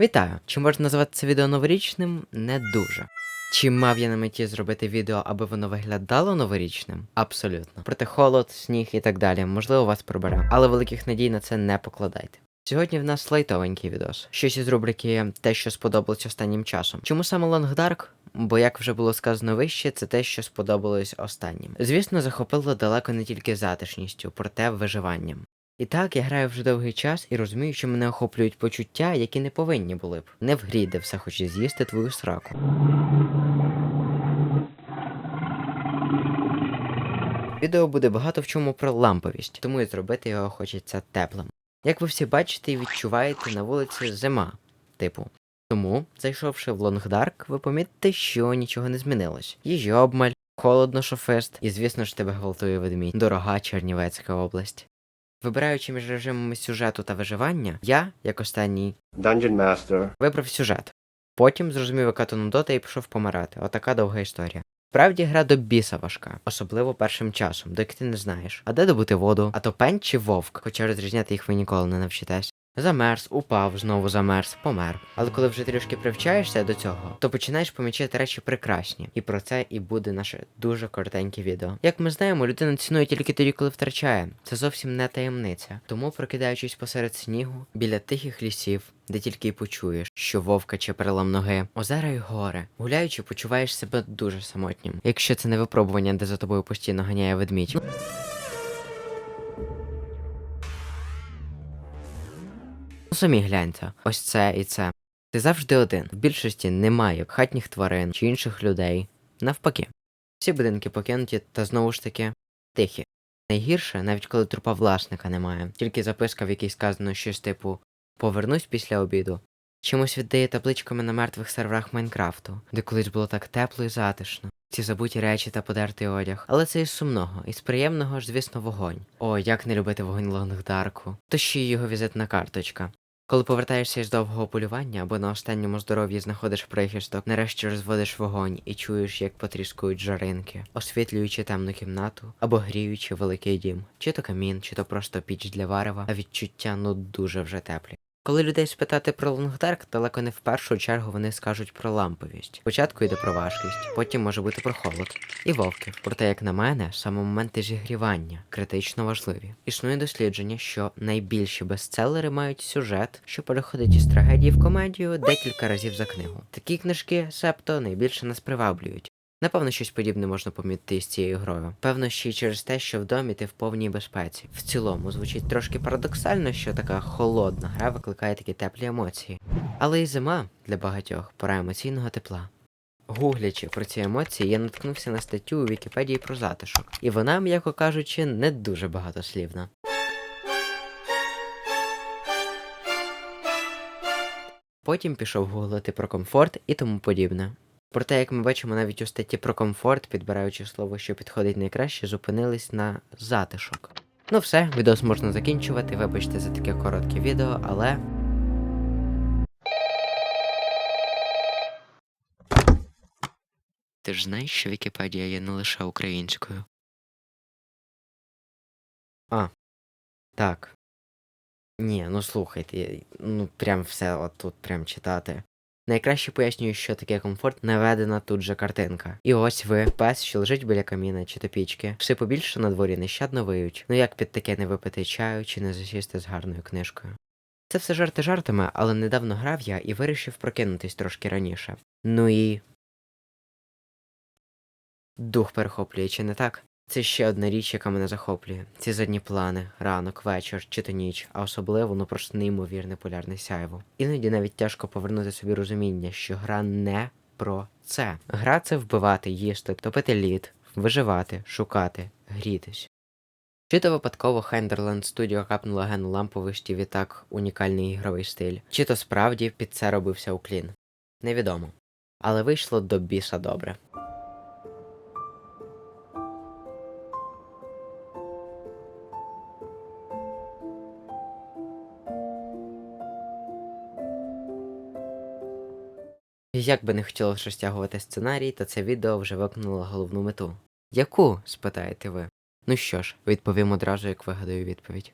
Вітаю! Чи можна назвати це відео новорічним? Не дуже. Чи мав я на меті зробити відео, аби воно виглядало новорічним? Абсолютно. Проте холод, сніг і так далі, можливо, вас прибере. Але великих надій на це не покладайте. Сьогодні в нас лайтовенький відос. Щось із рубрики те, що сподобалось останнім часом. Чому саме Dark? Бо, як вже було сказано вище, це те, що сподобалось останнім. Звісно, захопило далеко не тільки затишністю, проте виживанням. І так, я граю вже довгий час і розумію, що мене охоплюють почуття, які не повинні були б. Не в грі, де все хоче з'їсти твою сраку. Відео буде багато в чому про ламповість, тому і зробити його хочеться теплим. Як ви всі бачите і відчуваєте, на вулиці зима, типу. Тому, зайшовши в Лонгдарк, ви помітите, що нічого не змінилось. Їжі обмаль, холодно шофест, і звісно ж тебе гвалтує ведмідь. Дорога Чернівецька область. Вибираючи між режимами сюжету та виживання, я, як останній, Dungeon Master. вибрав сюжет. Потім зрозумів, яка то нудота і пішов помирати. Отака довга історія. Справді гра до біса важка, особливо першим часом, доки ти не знаєш, а де добути воду, а то пень чи вовк, хоча розрізняти їх ви ніколи не навчитесь. Замерз, упав, знову замерз, помер. Але коли вже трішки привчаєшся до цього, то починаєш помічати речі прекрасні. І про це і буде наше дуже коротеньке відео. Як ми знаємо, людина цінує тільки тоді, коли втрачає. Це зовсім не таємниця. Тому, прокидаючись посеред снігу, біля тихих лісів, де тільки й почуєш, що вовка чи перелам ноги, озера й гори. Гуляючи, почуваєш себе дуже самотнім. Якщо це не випробування, де за тобою постійно ганяє ведмідь. Самі гляньте, ось це і це. Ти завжди один. В більшості немає хатніх тварин чи інших людей. Навпаки. Всі будинки покинуті та знову ж таки тихі. Найгірше, навіть коли трупа власника немає, тільки записка, в якій сказано щось типу Повернусь після обіду. Чимось віддає табличками на мертвих серверах Майнкрафту, де колись було так тепло і затишно. Ці забуті речі та подертий одяг. Але це із сумного, із приємного ж, звісно, вогонь. О, як не любити вогонь Лонгдарку. То ще й його візитна карточка. Коли повертаєшся із довгого полювання або на останньому здоров'ї знаходиш прихисток, нарешті розводиш вогонь і чуєш, як потріскують жаринки, освітлюючи темну кімнату або гріючи великий дім, чи то камін, чи то просто піч для варева, а відчуття ну дуже вже теплі. Коли людей спитати про Лонгдарк, далеко не в першу чергу вони скажуть про ламповість. Спочатку йде про важкість, потім може бути про холод і вовки. Проте, як на мене, саме моменти зігрівання критично важливі. Існує дослідження, що найбільші бестселери мають сюжет, що переходить із трагедії в комедію декілька разів за книгу. Такі книжки, себто, найбільше нас приваблюють. Напевно, щось подібне можна помітити з цією грою. Певно, ще й через те, що в домі ти в повній безпеці. В цілому звучить трошки парадоксально, що така холодна гра викликає такі теплі емоції. Але і зима для багатьох пора емоційного тепла. Гуглячи про ці емоції, я наткнувся на статтю у Вікіпедії про затишок, і вона, м'яко кажучи, не дуже багатослівна. Потім пішов гуглити про комфорт і тому подібне. Проте, як ми бачимо навіть у статті про комфорт, підбираючи слово, що підходить найкраще, зупинились на затишок. Ну все, відос можна закінчувати. Вибачте за таке коротке відео, але. Ти ж знаєш, що Вікіпедія є не лише українською. А. Так. Ні, ну слухайте, ну прям все от тут прям читати. Найкраще пояснюю, що таке комфорт, наведена тут же картинка. І ось ви, пес, що лежить біля каміна чи топічки. Все побільше на дворі нещадно виють. Ну як під таке не випити чаю чи не засісти з гарною книжкою. Це все жарти жартами, але недавно грав я і вирішив прокинутись трошки раніше. Ну і. Дух перехоплює, чи не так? Це ще одна річ, яка мене захоплює. Ці задні плани, ранок, вечір чи то ніч, а особливо ну просто неймовірне полярне сяйво. Іноді навіть тяжко повернути собі розуміння, що гра не про це. Гра це вбивати, їсти, топити лід, виживати, шукати, грітись. Чи то випадково Хендерленд Studio капнула гену ламповості відтак унікальний ігровий стиль, чи то справді під це робився уклін. Невідомо. Але вийшло до біса добре. Як би не хотілося розтягувати сценарій, то це відео вже виконало головну мету. Яку? спитаєте ви. Ну що ж, відповім одразу, як вигадаю відповідь.